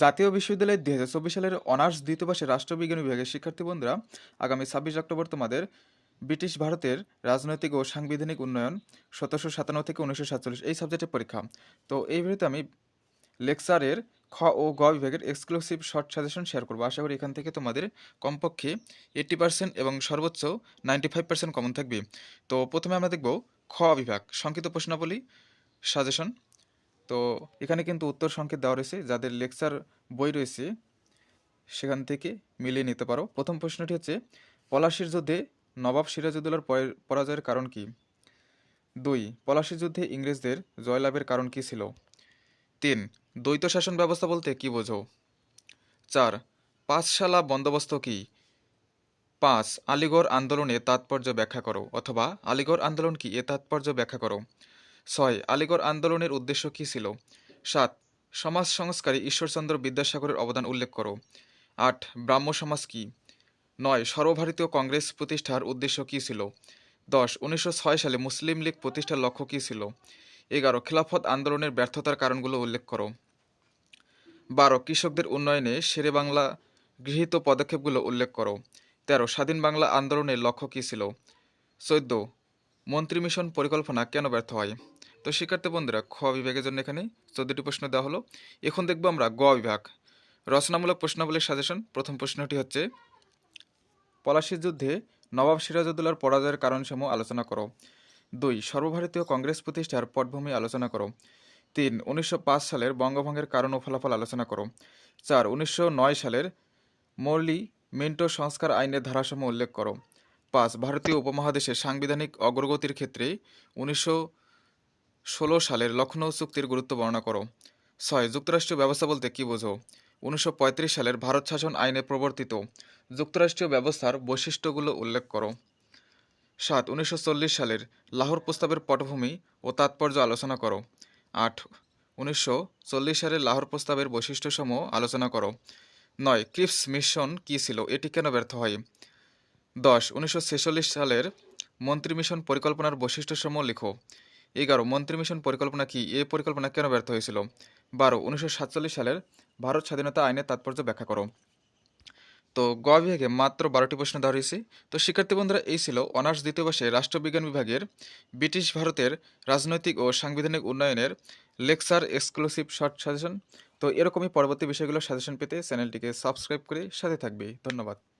জাতীয় বিশ্ববিদ্যালয়ের দুই হাজার চব্বিশ সালের অনার্স দ্বিতীয় বর্ষের রাষ্ট্রবিজ্ঞান বিভাগের শিক্ষার্থী বন্ধুরা, আগামী ছাব্বিশ অক্টোবর তোমাদের ব্রিটিশ ভারতের রাজনৈতিক ও সাংবিধানিক উন্নয়ন সতেরোশো সাতান্ন থেকে উনিশশো সাতচল্লিশ এই সাবজেক্টের পরীক্ষা। তো এই ভিডিওতে আমি লেকচারের খ ও গ বিভাগের এক্সক্লুসিভ শর্ট সাজেশন শেয়ার করব। আশা করি এখান থেকে তোমাদের কমপক্ষে এইট্টি পার্সেন্ট এবং সর্বোচ্চ নাইনটি ফাইভ পার্সেন্ট কমন থাকবে। তো প্রথমে আমরা দেখব খ বিভাগ, সংক্ষিপ্ত প্রশ্নাবলী সাজেশন তো এখানে কিন্তু উত্তর সংকেত দেওয়া রয়েছে, যাদের লেকচার বই রয়েছে, সেখান থেকে মিলিয়ে নিতে পারো। প্রথম প্রশ্নটি হচ্ছে, পলাশির যুদ্ধে নবাব সিরাজউদ্দৌলার পরে- পরাজয়ের কারণ কি? দুই, পলাশির যুদ্ধে ইংরেজদের জয়লাভের কারণ কি ছিল? তিন, দ্বৈত শাসন ব্যবস্থা বলতে কি বোঝো? চার, পাঁচশালা বন্দোবস্ত কি? পাঁচ, আলিগড় আন্দোলনে তাৎপর্য ব্যাখ্যা করো, অথবা আলিগড় আন্দোলন কি? এ তাৎপর্য ব্যাখ্যা করো। ছয়, আলিগড় আন্দোলনের উদ্দেশ্য কী ছিল? সাত, সমাজ সংস্কারী ঈশ্বরচন্দ্র বিদ্যাসাগরের অবদান উল্লেখ করো। আট, ব্রাহ্ম সমাজ কি? নয়, সর্বভারতীয় কংগ্রেস প্রতিষ্ঠার উদ্দেশ্য কী ছিল? দশ, উনিশশো সালে মুসলিম লীগ প্রতিষ্ঠার লক্ষ্য কী ছিল? এগারো, খেলাফত আন্দোলনের ব্যর্থতার কারণগুলো উল্লেখ করো। বারো, কৃষকদের উন্নয়নে শেরে বাংলা গৃহীত পদক্ষেপগুলো উল্লেখ করো। তেরো, স্বাধীন বাংলা আন্দোলনের লক্ষ্য কী ছিল? চোদ্দ, মন্ত্রী মিশন পরিকল্পনা কেন ব্যর্থ হয়? তো শিক্ষার্থী বন্ধুরা, খ বিভাগের জন্য এখানে চোদ্দটি প্রশ্ন দেওয়া হলো। এখন দেখব আমরা গ বিভাগ। রচনামূলক প্রশ্নাবলীর সাজেশন প্রথম প্রশ্নটি হচ্ছে, পলাশির যুদ্ধে নবাব সিরাজউদ্দৌলার পরাজয়ের কারণসমূহ আলোচনা করো। দুই, সর্বভারতীয় কংগ্রেস প্রতিষ্ঠার পটভূমি আলোচনা করো। তিন, উনিশশো সালের বঙ্গভঙ্গের কারণ ও ফলাফল আলোচনা করো। চার, উনিশশো সালের মৌলি মিন্টো সংস্কার আইনের ধারাসমূহ উল্লেখ করো। পাঁচ, ভারতীয় উপমহাদেশে সাংবিধানিক অগ্রগতির ক্ষেত্রে উনিশশো ষোলো সালের লখনৌ চুক্তির গুরুত্ব বর্ণনা করো। ছয়, যুক্তরাষ্ট্রীয় ব্যবস্থা বলতে কী বোঝো? উনিশশো পঁয়ত্রিশ সালের ভারত শাসন আইনে প্রবর্তিত যুক্তরাষ্ট্রীয় ব্যবস্থার বৈশিষ্ট্যগুলো উল্লেখ করো। সাত, উনিশশো সালের লাহোর প্রস্তাবের পটভূমি ও তাৎপর্য আলোচনা করো। আট, উনিশশো সালের লাহোর প্রস্তাবের বৈশিষ্ট্যসমূহ আলোচনা করো। নয়, ক্রিপস মিশন কী ছিল? এটি কেন ব্যর্থ হয়? দশ, উনিশশো সালের মন্ত্রী মিশন পরিকল্পনার বৈশিষ্ট্যসমূহ লিখো। এগারো মন্ত্রী মিশন পরিকল্পনা কি? এ পরিকল্পনা কেন ব্যর্থ হয়েছিল? বারো, উনিশশো সালের ভারত স্বাধীনতা আইনের তাৎপর্য ব্যাখ্যা করো। তো গ বিভাগে মাত্র বারোটি প্রশ্ন দেওয়া হয়েছে। তো শিক্ষার্থী বন্ধুরা, এই ছিল অনার্স দ্বিতীয় বর্ষে রাষ্ট্রবিজ্ঞান বিভাগের ব্রিটিশ ভারতের রাজনৈতিক ও সাংবিধানিক উন্নয়নের লেকচার এক্সক্লুসিভ শর্ট সাজেশন। তো এরকমই পরবর্তী বিষয়গুলো সাজেশন পেতে চ্যানেলটিকে সাবস্ক্রাইব করে সাথে থাকবে। ধন্যবাদ।